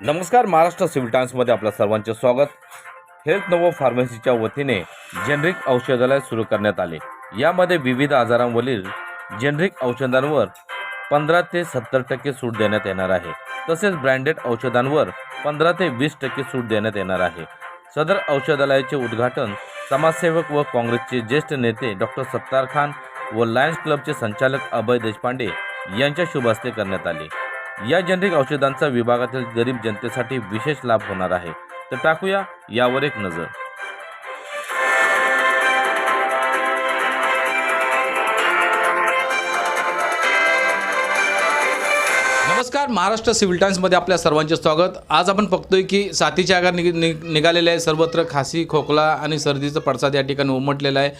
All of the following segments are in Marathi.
नमस्कार महाराष्ट्र सिव्हिल टाइम्समध्ये आपलं सर्वांचे स्वागत. हेल्थ नवो फार्मसीच्या वतीने जेनरिक औषधालय सुरू करण्यात आले. यामध्ये विविध आजारांवरील जेनरिक औषधांवर पंधरा ते सत्तर टक्के सूट देण्यात येणार आहे. तसेच ब्रँडेड औषधांवर पंधरा ते वीस टक्के सूट देण्यात येणार आहे. सदर औषधालयाचे उद्घाटन समाजसेवक व काँग्रेसचे ज्येष्ठ नेते डॉक्टर सत्तार खान व लायन्स क्लबचे संचालक अभय देशपांडे यांच्या शुभ हस्ते करण्यात आले. या जेनरिक औषधांचा विभागातील गरीब जनतेसाठी विशेष लाभ होणार आहे. तर टाकूया यावर एक नजर. नमस्कार महाराष्ट्र सिव्हिल टाइम्समध्ये आपल्या सर्वांचे स्वागत. आज आपण बघतोय की साथीचे आगार निघ नि निघालेले आहे. सर्वत्र खासी खोकला आणि सर्दीचा पडसाद या ठिकाणी उमटलेला आहे.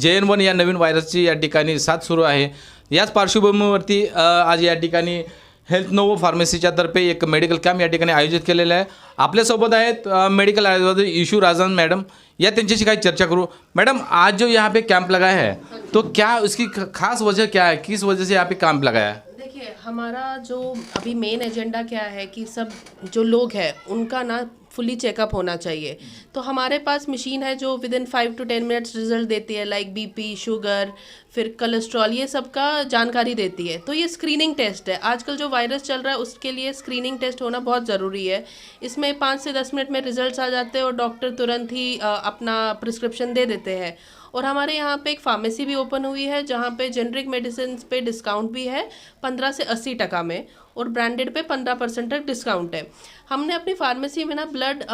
जे एन वन या नवीन व्हायरसची या ठिकाणी साथ सुरू आहे. याच पार्श्वभूमीवरती आज या ठिकाणी हेल्थ नोवो फार्मसीच्या तर्फे एक मेडिकल कॅम्प या आयोजित केलेला आहे. आपल्यासोबत आहेत है मेडिकल आयुर्वेद इशू राजन मैडम. या त्यांच्याशी काही चर्चा करूँ. मैडम, आज जो यहाँ पे कैंप लगाया है तो क्या उसकी खास वजह क्या है? किस वजह से यहाँ पे कैंप लगाया है? देखिए, हमारा जो अभी मेन एजेंडा क्या है कि सब जो लोग हैं, उनका ना फुली चेकअप होना चाहिए। तो हमारे पास मशीन है जो with in five to ten minutes result देती है लाइक बीपी शुगर फिर कोलेस्ट्रॉल ये सब का जानकारी देती है। तो ये स्क्रीनिंग टेस्ट है। आजकल जो वायरस चल रहा है, उसके लिए स्क्रीनिंग टेस्ट होना बहुत ज़रूरी है। इसमें पाँच से दस मिनट में रिजल्ट्स आ जाते हैं और डॉक्टर तुरंत ही अपना प्रिस्क्रिप्शन दे देते हैं। और हमारे यहाँ पे एक फार्मेसी भी ओपन हुई है, जहाँ पे जेनरिक मेडिसिन पे डिस्काउंट भी है, पंद्रह से अस्सी टका में। और ब्रांडेड पे पंद्रह परसेंट तक डिस्काउंट है। हमने अपनी फार्मेसी में ना ब्लड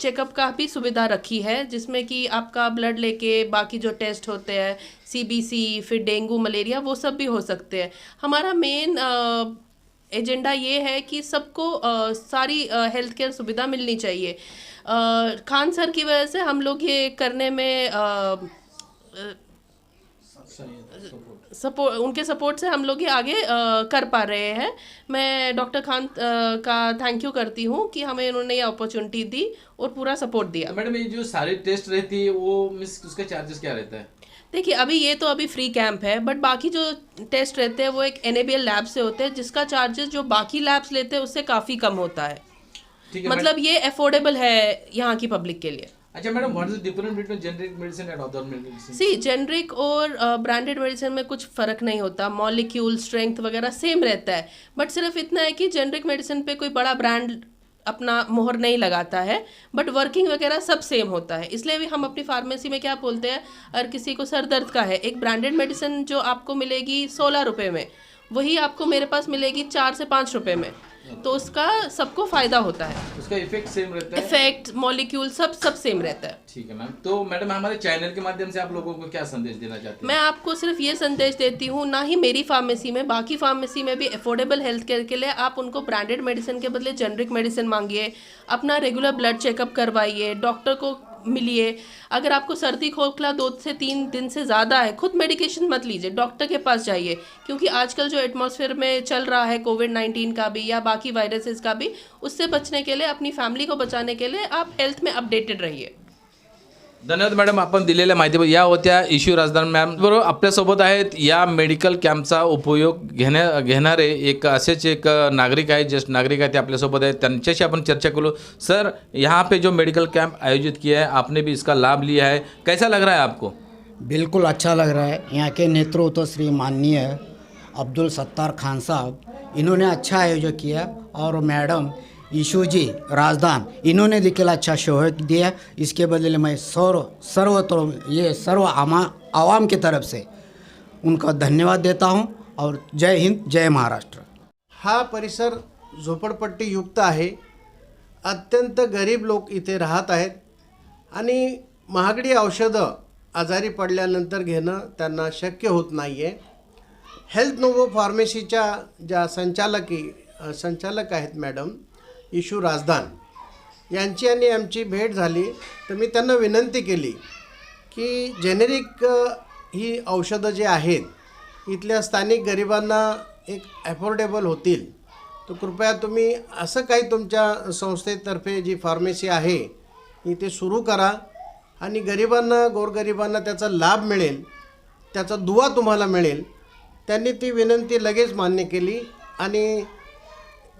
चेकअप का भी सुविधा रखी है जिसमें कि आपका ब्लड लेके बाकी जो टेस्ट होते हैं सीबीसी फिर डेंगू मलेरिया वो सब भी हो सकते हैं। हमारा मेन एजेंडा ये है कि सबको सारी हेल्थ केयर सुविधा मिलनी चाहिए। अ, खान सर की वजह से हम लोग ये करने में अ, अ, सपोर्ट उनके सपोर्ट से हम लोग ये आगे अ, कर पा रहे हैं। मैं डॉक्टर खान का थैंक यू करती हूँ कि हमें उन्होंने ये अपॉर्चुनिटी दी और पूरा सपोर्ट दिया। मैडम ये जो सारी टेस्ट रहती है वो मिस उसका चार्जेस क्या रहता है? देखिए अभी ये तो अभी फ्री कैंप है बट बाकी जो टेस्ट रहते हैं वो एक एन लैब से होते हैं जिसका चार्जेस जो बाकी लैब्स लेते हैं उससे काफ़ी कम होता है। मतलब ये अफोर्डेबल है यहाँ की पब्लिक के लिए। अच्छा madam what is difference between generic medicine and other medicine C generic और ब्रांडेड मेडिसिन में कुछ फ़र्क नहीं होता। मॉलिक्यूल स्ट्रेंथ वगैरह सेम रहता है। बट सिर्फ़ इतना है कि जेनरिक मेडिसिन पे कोई बड़ा ब्रांड अपना मोहर नहीं लगाता है। बट वर्किंग वगैरह सब सेम होता है। इसलिए भी हम अपनी फार्मेसी में क्या बोलते हैं, अगर किसी को सर दर्द का है, एक ब्रांडेड मेडिसिन जो आपको मिलेगी सोलह रुपये में, वही आपको मेरे पास मिलेगी चार से पाँच रुपये में। तो उसका सबको फ़ायदा होता है। उसका इफ़ेक्ट सेम रहता है? इफ़ेक्ट मॉलिक्यूल सब सब सेम रहता है। ठीक है मैम। तो मैडम हमारे चैनल के माध्यम से आप लोगों को क्या संदेश देना चाहते हैं? मैं आपको सिर्फ़ ये संदेश देती हूँ ना ही मेरी फार्मेसी में बाकी फार्मेसी में भी अफोर्डेबल हेल्थ केयर के लिए आप उनको ब्रांडेड मेडिसिन के बदले जेनरिक मेडिसिन मांगिए अपना रेगुलर ब्लड चेकअप करवाइए डॉक्टर को मिलिए अगर आपको सर्दी, खोखला दो से तीन दिन से ज़्यादा है, खुद मेडिकेशन मत लीजिए डॉक्टर के पास जाइए। क्योंकि आजकल जो एटमोसफेयर में चल रहा है कोविड नाइन्टीन का भी या बाकी वायरसेस का भी, उससे बचने के लिए, अपनी फैमिली को बचाने के लिए आप हेल्थ में अपडेटेड रहिए। धन्यवाद मॅडम आपण दिलेल्या माहितीबद्दल. या होत्या इशू राजधान मॅम बरोबर आपल्यासोबत आहेत या मेडिकल कॅम्पचा उपयोग घेण्या घेणारे एक असेच एक नागरिक आहेत ज्येष्ठ नागरिक आहेत ते आपल्यासोबत आहेत. त्यांच्याशी आपण चर्चा करू. सर यहाँ पे जो मेडिकल कैंप आयोजित किया है आपने भी इसका लाभ लिया है. कैसा लग रहा है आपको? बिल्कुल अच्छा लग रहा है। यहाँ के नेतृत्व श्री माननीय अब्दुल सत्तार खान साहब इन्होंने अच्छा आयोजन किया और मैडम ईशू जी राजदान इन्होंने देखिए अच्छा सहयोग दिया। इसके बदले मैं सर्व सर्वत्र ये सर्व आमा आवाम की तरफ से उनका धन्यवाद देता हूँ और जय हिंद जय महाराष्ट्र। हा परिसर झोपडपट्टीयुक्त आहे। अत्यंत गरीब लोक इथे राहत आहेत आणि महागडी औषधं आजारी पडल्यानंतर घेणं त्यांना शक्य होत नाही आहे हेल्थ नोवो फार्मसीच्या ज्या संचालकी संचालक आहेत मॅडम इशू राजदान. यांची आणि आमची भेट झाली. तर मी त्यांना विनंती केली की जेनेरिक ही औषधं जी आहेत इथल्या स्थानिक गरिबांना एक ॲफोर्डेबल होतील. तर कृपया तुम्ही असं काही तुमच्या संस्थेतर्फे जी फार्मसी आहे इथे सुरू करा आणि गरिबांना गोरगरिबांना त्याचा लाभ मिळेल त्याचा दुवा तुम्हाला मिळेल. त्यांनी ती विनंती लगेच मान्य केली आणि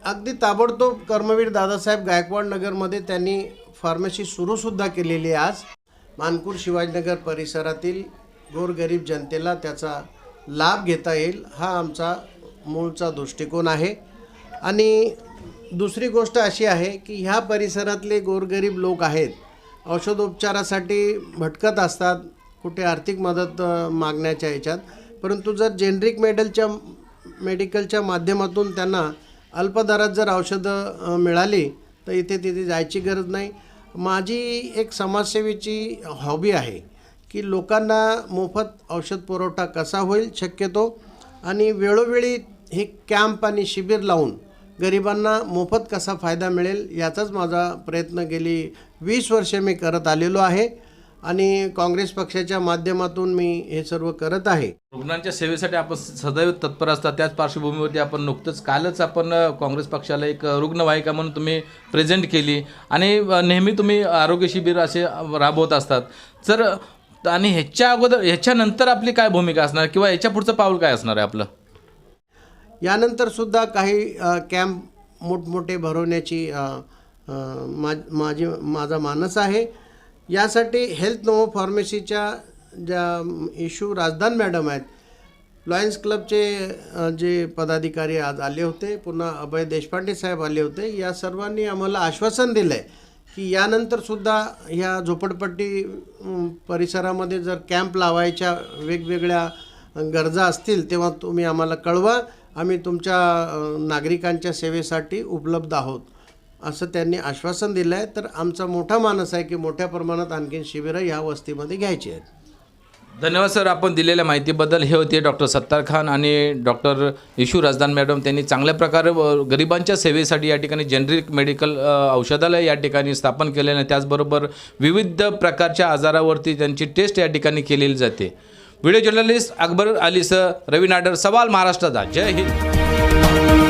अगदी ताबडतोब कर्मवीर दादासाहेब गायकवाड नगरमध्ये त्यांनी फार्मसी सुरूसुद्धा केलेली आहे आज. मानकूर शिवाजीनगर परिसरातील गोरगरीब जनतेला त्याचा लाभ घेता येईल हा आमचा मूळचा दृष्टिकोन आहे. आणि दुसरी गोष्ट अशी आहे की ह्या परिसरातले गोरगरीब लोक आहेत औषधोपचारासाठी भटकत असतात कुठे आर्थिक मदत मागण्याच्या ह्याच्यात. परंतु जर जेनरिक मेडलच्या मेडिकलच्या माध्यमातून त्यांना अल्प दरात जर औषधं मिळाली तर इथे तिथे जायची गरज नाही. माझी एक समाजसेवेची हॉबी आहे की लोकांना मोफत औषध पुरवठा कसा होईल शक्यतो आणि वेळोवेळी हे कॅम्प आणि शिबिर लावून गरिबांना मोफत कसा फायदा मिळेल याचाच माझा प्रयत्न गेली वीस वर्षे मी करत आलेलो आहे. आणि काँग्रेस पक्षाच्या माध्यमातून मी हे सर्व करत आहे. रुग्णांच्या सेवेसाठी आपण सदैव तत्पर असतात. त्याच पार्श्वभूमीवरती आपण नुकतंच कालच आपण काँग्रेस पक्षाला एक रुग्णवाहिका म्हणून तुम्ही प्रेझेंट केली. आणि नेहमी तुम्ही आरोग्य शिबिर असे राबवत असतात. तर आणि ह्याच्या अगोदर ह्याच्यानंतर आपली काय भूमिका असणार? किंवा ह्याच्या पुढचं पाऊल काय असणार आहे आपलं? यानंतर सुद्धा काही कॅम्प मोठमोठे भरवण्याची माझी माझा मानस आहे. यासाठी हेल्थ नोवो फार्मसीच्या ज्या इशू राजदान मॅडम आहेत लॉयन्स क्लबचे जे पदाधिकारी आज आले होते पुन्हा अभय देशपांडे साहेब आले होते या सर्वांनी आम्हाला आश्वासन दिलं आहे की यानंतरसुद्धा ह्या झोपडपट्टी परिसरामध्ये जर कॅम्प लावायच्या वेगवेगळ्या गरजा असतील तेव्हा तुम्ही आम्हाला कळवा. आम्ही तुमच्या नागरिकांच्या सेवेसाठी उपलब्ध आहोत. असं त्यांनी आश्वासन दिलं आहे तर आमचा मोठा मानस आहे की मोठ्या प्रमाणात आणखीन शिबिरं ह्या वस्तीमध्ये घ्यायची आहेत. धन्यवाद सर. आपण दिलेल्या माहितीबद्दल हे होते डॉक्टर सत्तार खान आणि डॉक्टर यशू राजदान मॅडम. त्यांनी चांगल्या प्रकारे गरिबांच्या सेवेसाठी या ठिकाणी जेनरिक मेडिकल औषधालय या ठिकाणी स्थापन केलेलं आहे. त्याचबरोबर विविध प्रकारच्या आजारावरती त्यांची टेस्ट या ठिकाणी केलेली जाते. Video journalist Akbar Ali sir. Ravi Nadar सवाल महाराष्ट्राचा. जय हिंद.